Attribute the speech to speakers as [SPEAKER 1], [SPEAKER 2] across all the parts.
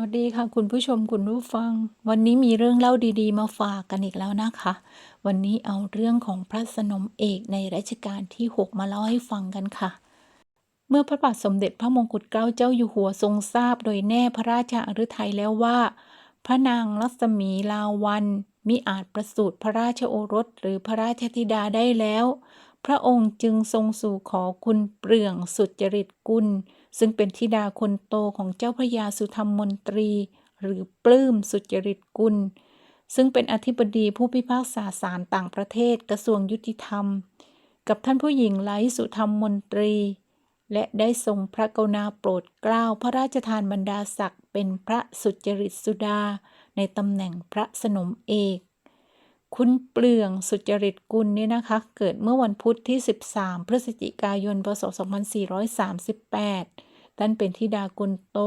[SPEAKER 1] วัสดีค่ะคุณผู้ชมคุณผู้ฟัง วันนี้มีเรื่องเล่าดีๆ มาฝากกันอีกแล้วนะคะ วันนี้เอาเรื่องของพระสนมเอกในรัชกาลที่ 6 มาเล่าให้ฟังกันค่ะ เมื่อพระบาทสมเด็จพระมงกุฎเกล้าเจ้าอยู่หัวทรงทราบโดยแน่พระราชาฤทัยแล้วว่า พระนางลัษมีลาวันมิอาจประสูติพระราชโอรสหรือพระราชธิดาได้แล้ว พระองค์จึงทรงสู่ขอคุณเปลืองสุจริตกุล ซึ่งเป็นธิดาคนโตของเจ้าพระยาสุธรรมมนตรี หรือปลื้มสุจริตกุล ซึ่งเป็นอธิบดีผู้พิพากษาศาลต่างประเทศกระทรวงยุติธรรม กับท่านผู้หญิงไลสุธรรมมนตรี และได้ทรงพระกรุณาโปรดเกล้าพระราชทานบรรดาศักดิ์เป็นพระสุจริตสุดา ในตำแหน่งพระสนมเอก คุณเปลืองสุจริตกุลเนี่ยนะคะ เกิดเมื่อวันพุธที่ 13 พฤศจิกายนพศ2438 ท่านเป็นธิดากุลโต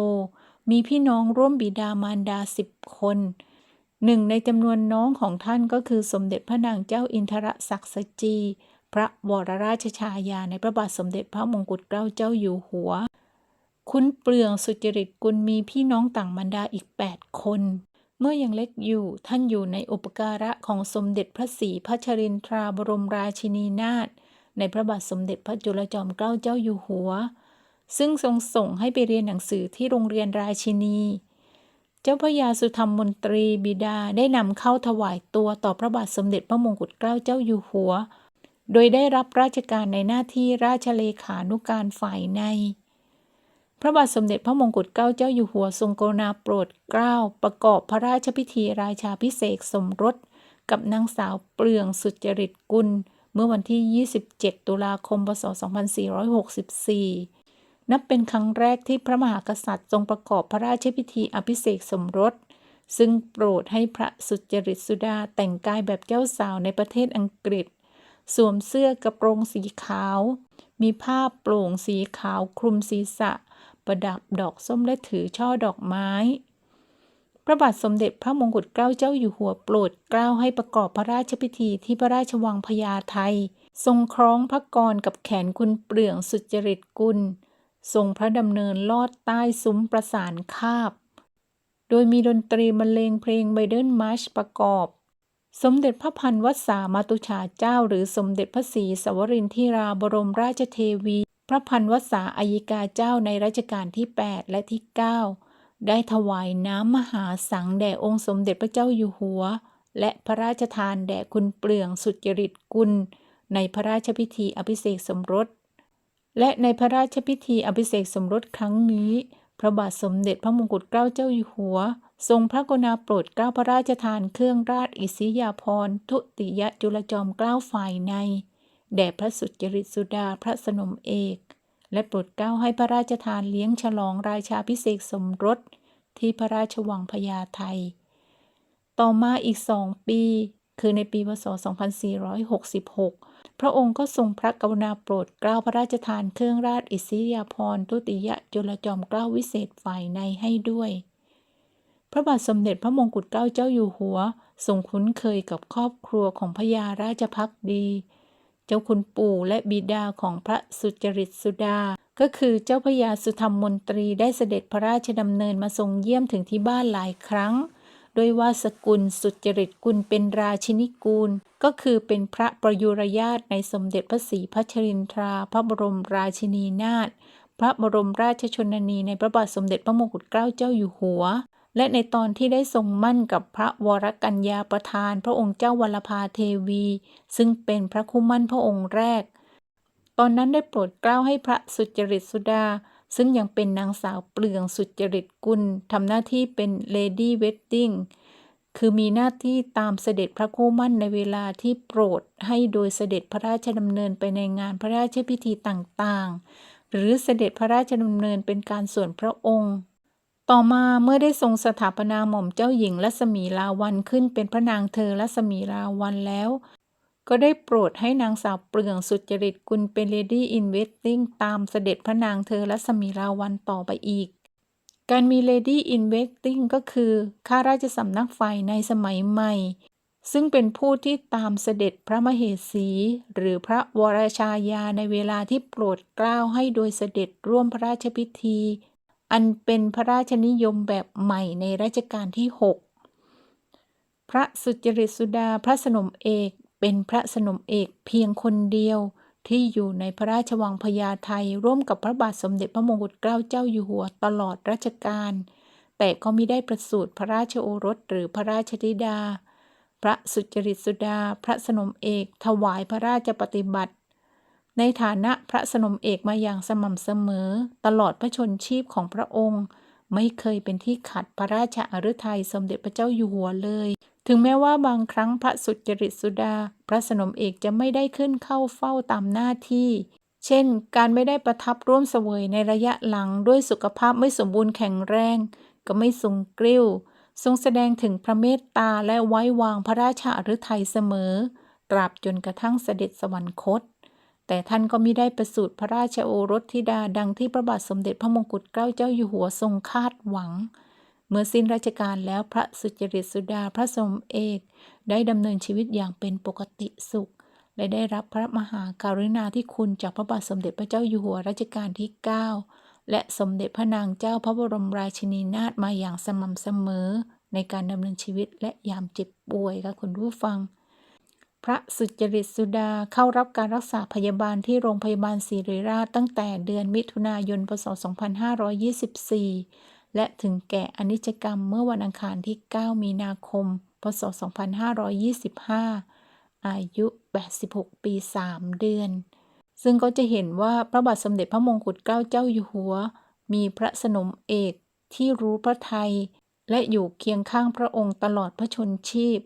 [SPEAKER 1] มีพี่น้องร่วมบิดามารดา 10 คนหนึ่งในจำนวนน้องของท่านก็คือสมเด็จพระนางเจ้าอินทรศักดิ์สจี พระวรราชชายาในพระบาทสมเด็จพระมงกุฎเกล้าเจ้าอยู่หัว คุณเปลืองสุจริตกุลมีพี่น้องต่างมารดาอีก 8 คน เมื่อยังเล็กอยู่ท่านอยู่ในอุปการะของสมเด็จพระศรีพัชรินทราบรมราชินีนาถในพระบาทสมเด็จพระจุลจอมเกล้าเจ้าอยู่หัว ซึ่งทรงส่งให้ไปเรียนหนังสือที่โรงเรียนราชินี เจ้าพระยาสุธรรมมนตรีบิดาได้นำเข้าถวายตัวต่อพระบาทสมเด็จพระมงกุฎเกล้าเจ้าอยู่หัว โดยได้รับราชการในหน้าที่ราชเลขานุการฝ่ายใน พระบาทสมเด็จพระมงกุฎเกล้าเจ้าอยู่หัวทรงกรุณาโปรดเกล้าประกอบพระราชพิธีราชาพิเศษสมรส กับนางสาวเปลืองสุจริตกุล เมื่อวันที่ 27 ตุลาคม พศ 2464 นับเป็นครั้งแรกที่พระมหากษัตริย์ทรงประกอบพระราชพิธีอภิเษกสมรส ซึ่งโปรดให้พระสุจริตสุดาแต่งกายแบบเจ้าสาวในประเทศอังกฤษ สวมเสื้อกระโปรงสีขาว มีผ้าโปร่งสีขาวคลุมศีรษะ ประดับดอกส้มและถือช่อดอกไม้ พระบาทสมเด็จพระมงกุฎเกล้าเจ้าอยู่หัวโปรดเกล้าให้ประกอบพระราชพิธีที่พระราชวังพญาไททรงคล้องพระกรกับแขนคุณเปลืองสุจริตกุล ทรงพระดำเนินลอดใต้ซุ้มประสานคาบ โดยมีดนตรีบรรเลงเพลงไบเดนมาร์ชประกอบ สมเด็จพระพันวษามาตุชาเจ้า หรือสมเด็จพระศรีสวรินทิราบรมราชเทวี พระพันวษาอัยกาเจ้าในรัชกาลที่ 8 และที่ 9 ได้ถวายน้ำมหาสังแด่องค์สมเด็จพระเจ้าอยู่หัว และพระราชทานแด่คุณเปลืองสุจริตกุล ในพระราชพิธีอภิเษกสมรส และในพระราชพิธีอภิเษกสมรสครั้งนี้ พระบาทสมเด็จพระมงกุฎเกล้าเจ้าอยู่หัว ทรงพระกรุณาโปรดเกล้าพระราชทานเครื่องราชอิสริยาภรณ์ทุติยจุลจอมเกล้าฝ่ายใน แด่พระสุจริตสุดาพระสนมเอก และโปรดเกล้าให้พระราชทานเลี้ยงฉลองราชาพิเศษสมรส ที่พระราชวังพญาไทต่อมาอีกสองปี คือในปีพศ 2466 พระองค์ก็ทรงพระกรุณาโปรดเกล้าพระราชทานเครื่องราชอิสริยาภรณ์ทุติยจุลจอมเกล้าวิเศษฝ่ายในให้ด้วย ระบาทสมเด็จพระมงกุฎเกล้าเจ้าอยู่หัวทรงคุ้นเคยกับครอบครัวของพญาราชพักดี เจ้าคุณปู่และบิดาของพระสุจริตสุดา ก็คือเจ้าพระยาสุธรรมมนตรีได้เสด็จพระราชดำเนินมาทรงเยี่ยมถึงที่บ้านหลายครั้ง โดยว่าสกุลสุจริตกุลเป็นราชินิกูล ก็คือเป็นพระประยุรญาตในสมเด็จพระศรีพัชรินทรา พระบรมราชินีนาถ พระบรมราชชนนีในพระบาทสมเด็จพระมงกุฎเกล้าเจ้าอยู่หัว และในตอนที่ได้ทรงมั่นกับพระวรกัญญาประธาน พระองค์เจ้าวรภาเทวี ซึ่งเป็นพระคู่มั่นพระองค์แรก ตอนนั้นได้โปรดเกล้าให้พระสุจริตสุดา ซึ่งยังเป็นนางสาวเปลืองสุจริตกุลทำหน้าที่เป็นเลดี้เวดดิ้งคือมีหน้าที่ตามเสด็จพระคู่มั่นในเวลาที่โปรดให้โดยเสด็จพระราชดำเนินไปในงานพระราชพิธีต่างๆ หรือเสด็จพระราชดำเนินเป็นการส่วนพระองค์ ต่อมาเมื่อได้ทรงสถาปนาหม่อมเจ้าหญิงรัศมีลาวันขึ้นเป็นพระนางเธอรัศมีลาวันแล้ว ก็ได้โปรดให้นางสาวเปลืองสุจริตกุลเป็นเลดี้อินเวสติ้งตามเสด็จพระนางเธอรัศมีลาวันต่อไปอีก การมี Lady in Waiting ก็คือข้าราชสำนักฝ่ายในสมัยใหม่ ซึ่งเป็นผู้ที่ตามเสด็จพระมเหสี หรือพระวรชายาในเวลาที่โปรดเกล้าให้โดยเสด็จร่วมพระราชพิธี อันเป็นพระราชนิยมแบบใหม่ในรัชกาลที่ 6 พระสุจริตสุดาพระสนมเอกเป็นพระสนมเอกเพียงคนเดียวที่อยู่ในพระราชวังพญาไทร่วมกับพระบาทสมเด็จพระมงกุฎเกล้าเจ้าอยู่หัวตลอดรัชกาล แต่ก็มิได้ประสูติพระราชโอรสหรือพระราชธิดา พระสุจริตสุดา พระสนมเอก ถวายพระราชปฏิบัติ ในฐานะพระสนมเอกมาอย่างสม่ำเสมอ ตลอดพระชนชีพของพระองค์ ไม่เคยเป็นที่ขัดพระราชอฤทัยสมเด็จพระเจ้าอยู่หัวเลย ถึงแม้ว่าบางครั้งพระสุจริตสุดา พระสนมเอกจะไม่ได้ขึ้นเข้าเฝ้าตามหน้าที่ เช่น การไม่ได้ประทับร่วมเสวยในระยะหลังด้วยสุขภาพไม่สมบูรณ์แข็งแรง ก็ไม่ทรงกริ้ว ทรงแสดงถึงพระเมตตาและไว้วางพระราชาฤทัยเสมอ ตราบจนกระทั่งเสด็จสวรรคต แต่ท่านก็มิได้ประสูติพระราชโอรสธิดาดังที่พระบาทสมเด็จพระมงกุฎเกล้าเจ้าอยู่หัวทรงคาดหวัง เมื่อสิ้นราชการแล้วพระสุจริตสุดาพระสมเอกได้ดำเนินชีวิตอย่างเป็นปกติสุข และได้รับพระมหากรุณาธิคุณจากพระบาทสมเด็จพระเจ้าอยู่หัวรัชกาลที่ 9 และสมเด็จพระนางเจ้าพระบรมราชินีนาถมาอย่างสม่ำเสมอ ในการดำเนินชีวิตและยามเจ็บป่วยค่ะคุณผู้ฟัง พระสุจริตสุดาเข้ารับการรักษาพยาบาลที่โรงพยาบาลศิริราชตั้งแต่เดือนมิถุนายน พศ 2524 และถึงแก่อนิจกรรมเมื่อวันอังคารที่ 9 มีนาคม พศ 2525 อายุ 86 ปี 3 เดือน ซึ่งก็จะเห็นว่าพระบาทสมเด็จพระมงกุฎเกล้าเจ้าอยู่หัว มีพระสนมเอกที่รู้พระไทย และอยู่เคียงข้างพระองค์ตลอดพระชนชีพ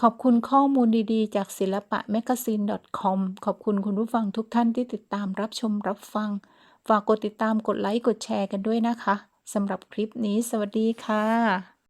[SPEAKER 1] ขอบคุณข้อมูลดีๆ จากศิลปะ m a g a z i n e com ขอบคุณคุณผู้ฟังทุกท่านที่ติดตามรับชมรับฟัง ฝากกดติดตามกดไลค์ กดแชร์กันด้วยนะคะสำหรับคลิปนี้ สวัสดีค่ะ